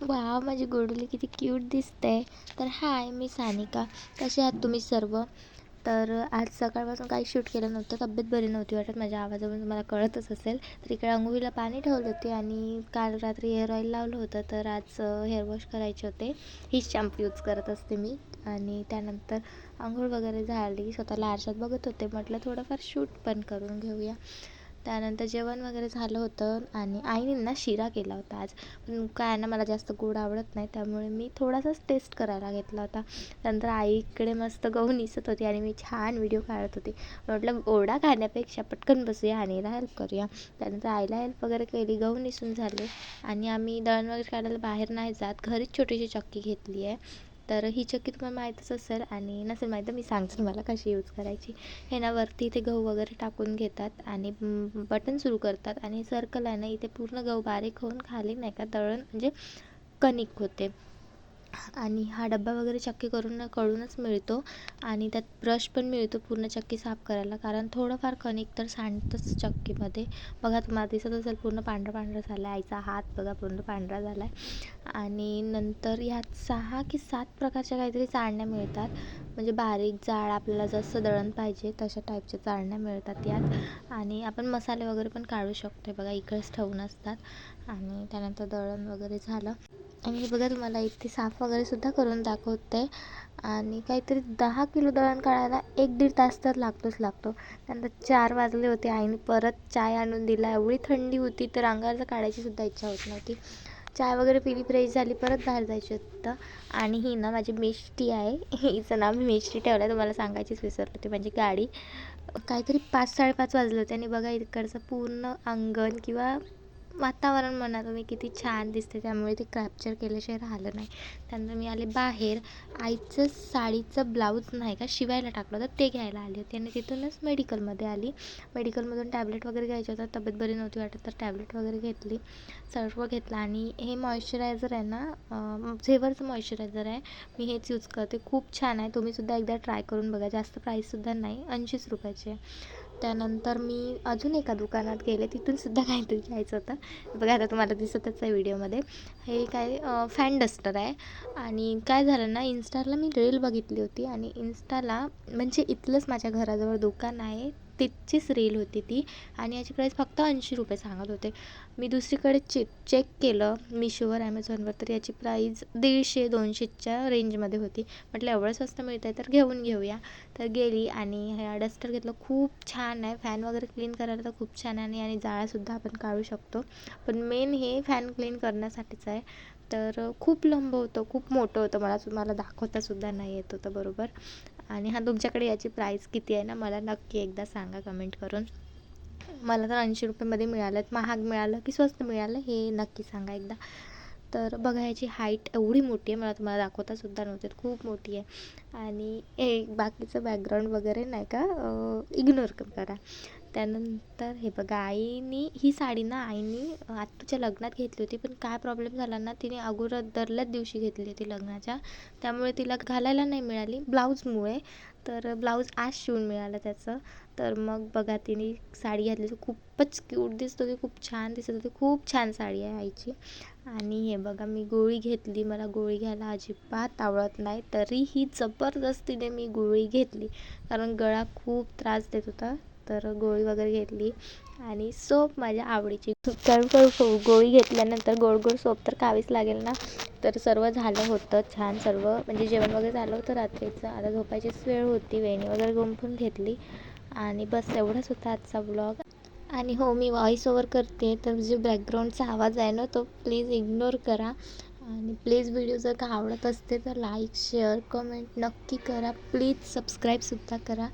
वा माझी गोडुली किती क्यूट दिसते. तर हाय मी सानिका. कसे आहात तुम्ही सर्व? तर आज सकाळपासून काही शूट केलं नव्हतं तब्येत बरी नव्हती वाटत. माझ्या आवाजावरून तुम्हाला कळतच असेल. तर इकडे अंघोळीला पाणी ठेवलं होते आणि काल रात्री हेअर ऑईल लावलं होतं. तर आज हेअर वॉश करायचे होते. हीच शॅम्पू यूज करत असते मी. आणि त्यानंतर आंघोळ वगैरे झाली. स्वतःला आरशात बघत होते. म्हटलं थोडंफार शूट पण करून घेऊया. त्यानंतर जेवण वगैरे झालं होतं आणि आईने ना शिरा केला होता आज. पण काय ना मला जास्त गोड आवडत नाही त्यामुळे मी थोडासाच टेस्ट करायला घेतला होता. त्यानंतर आईकडे मस्त गहू निसत होती आणि मी छान व्हिडिओ काढत होती. म्हटलं ओढा खाण्यापेक्षा पटकन बसूया आणि हिला हेल्प करूया. त्यानंतर आईला हेल्प वगैरे केली गहू निसून झाले. आणि आम्ही दळण वगैरे काढायला बाहेर नाही जात. घरीच छोटीशी चक्की घेतली आहे. तर ही चक्की तुम्हाला माहीतच असेल आणि नसेल माहीत मी सांगते मला कशी यूज करायची. हे ना वरती इथे गहू वगैरे टाकून घेतात आणि बटन सुरू करतात आणि सर्कल आहे ना इथे पूर्ण गहू बारीक होऊन खाली नाही का दळण म्हणजे कणिक होते. आणि हा डबा वगैरे चक्की करून कळूनच मिळतो. आणि त्यात ब्रश पण मिळतो पूर्ण चक्की साफ करायला. कारण थोडंफार कणिक तर सांडतंच चक्कीमध्ये. बघा तुम्हाला दिसत असेल पूर्ण पांढरा पांढरा झाला आहे आईचा हात बघा पूर्ण पांढरा झाला आहे आणि नंतर ह्यात सहा की सात प्रकारच्या काहीतरी चाळण्या मिळतात. म्हणजे बारीक जाड आपल्याला जसं दळण पाहिजे तशा टाईपच्या चाळण्या मिळतात यात. आणि आपण मसाले वगैरे पण काढू शकतो बघा इकडेच ठेवून असतात. आणि त्यानंतर दळण वगैरे झालं. आणि बघा तुम्हाला इथे साफ वगैरे सुद्धा करून दाखवते. आणि काहीतरी दहा किलो दळण काढायला एक दीड तास तर लागतोच लागतो. त्यानंतर चार वाजले होते आईने परत चाय आणून दिला. एवढी थंडी होती तर अंगावर काढायची सुद्धा इच्छा होत नव्हती. चाय वगैरे पिली फ्रेश झाली परत बाहेर जायचं होतं. आणि ही ना माझी मेष्टी आहे. हिचं नाव मी मेष्टी ठेवलं आहे तुम्हाला सांगायचीच विसरली होती माझी गाडी. काहीतरी पाच साडेपाच वाजले होते आणि बघा इकडचं पूर्ण अंगण किंवा वातावरण म्हणा तुम्ही किती छान दिसते त्यामुळे ते कॅप्चर केल्याशिवाय राहिलं नाही. त्यानंतर मी आले बाहेर. आईचं साडीचं ब्लाऊज नाही का शिवायला टाकलं होतं. ते घ्यायला आली होती. आणि तिथूनच मेडिकलमध्ये आली. मेडिकलमधून टॅबलेट वगैरे घ्यायचं होतं. तब्येत बरी नव्हती वाटत तर टॅबलेट वगैरे घेतली. सर्व घेतला. आणि हे मॉइश्चरायझर आहे ना झेवरचं मॉइश्चरायझर आहे. मी हेच यूज करते. खूप छान आहे. तुम्हीसुद्धा एकदा ट्राय करून बघा. जास्त प्राईससुद्धा नाही. ऐंशीच रुपयाचे त्यानंतर मी अजून एका दुकानात गेले. तिथून सुद्धा काहीतरी घ्यायचं होतं. बघा आता तुम्हाला दिसतच आहे व्हिडिओमध्ये. हे काय फॅन डस्टर आहे. आणि काय झालं ना इन्स्टाला मी रील बघितली होती. आणि इन्स्टाला म्हणजे इथलंच माझ्या घराजवळ दुकान आहे. तिथचीच रील होती ती. आणि याची प्राईस फक्त ऐंशी रुपये सांगत होते. मी दुसरीकडे चे चेक केलं मिशोवर ॲमेझॉनवर तर याची प्राईज दीडशे दोनशेच्या रेंजमध्ये होती. म्हटलं एवढं स्वस्त मिळतं आहे तर घेऊन घेऊया. तर गेली आणि ह्या डस्टर घेतलं. खूप छान आहे. फॅन वगैरे क्लीन करायला तर खूप छान आहे आणि जाळासुद्धा आपण काढू शकतो. पण मेन हे फॅन क्लीन करण्यासाठीच आहे. तर खूप लंब होतं खूप मोठं होतं. मला तुम्हाला दाखवतासुद्धा नाही येत होतं बरोबर. आणि हा तुमच्याकडे याची प्राईस किती आहे ना मला नक्की एकदा सांगा कमेंट करून. मला तर ऐंशी रुपयेमध्ये मिळालं महाग मिळालं की स्वस्त मिळालं हे नक्की सांगा एकदा. तर बघा याची हाईट एवढी मोठी आहे मला तुम्हाला दाखवतासुद्धा नव्हते खूप मोठी आहे. आणि हे बाकीचं बॅकग्राऊंड वगैरे नाही का इग्नोर करा. त्यानंतर हे बघा आईनी ही साडी ना आईनी आत्तूच्या लग्नात घेतली होती पण काय प्रॉब्लेम झाला ना तिने अगोदरल्याच दिवशी घेतली होती लग्नाच्या. त्यामुळे तिला घालायला नाही मिळाली ब्लाऊजमुळे. तर ब्लाऊज आज शिवून मिळालं त्याचं. तर मग बघा तिने साडी घातली होती. खूपच क्यूट दिसत होती खूप छान दिसत होती. खूप छान साडी आहे आईची. आणि हे बघा मी गोळी घेतली. मला गोळी घ्यायला अजिबात आवडत नाही. तरीही जबरदस्तीने मी गोळी घेतली. कारण गळा खूप त्रास देत होता. तर गोळी वगैरे घेतली आणि सोप माझ्या आवडीची कारण गोळी घेतल्यानंतर गोड गोड सोप तर खावीच लागेल ना? तर सर्व झालं होतं छान सर्व. म्हणजे जेवण वगैरे झालं होतं रात्रीचं. आता झोपायचीच वेळ होती. वेणी वगैरे गुंफून घेतली. आणि बस एवढाच होता आजचा ब्लॉग आणि हो मी वॉईस ओवर करते. तर जो बॅकग्राऊंडचा आवाज आहे ना तो प्लीज इग्नोर करा. आणि प्लीज व्हिडिओ जर का आवडत असते तर लाईक शेअर कमेंट नक्की करा. प्लीज सबस्क्राईबसुद्धा करा.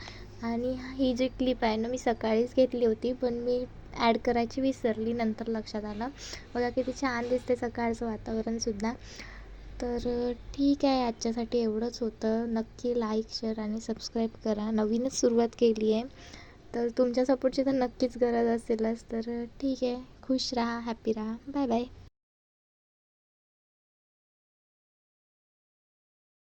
आणि ही जी क्लिप आहे ना मी सकाळीच घेतली होती पण मी ॲड करायची विसरली नंतर लक्षात आलं. बघा किती छान दिसते सकाळचं वातावरणसुद्धा तर ठीक आहे आजच्यासाठी एवढंच होतं. नक्की लाईक शेअर आणि सबस्क्राईब करा. नवीनच सुरुवात केली आहे. तर तुमच्या सपोर्टची तर नक्कीच गरज असेलच. तर ठीक आहे. खुश राहा हॅपी राहा. Bye bye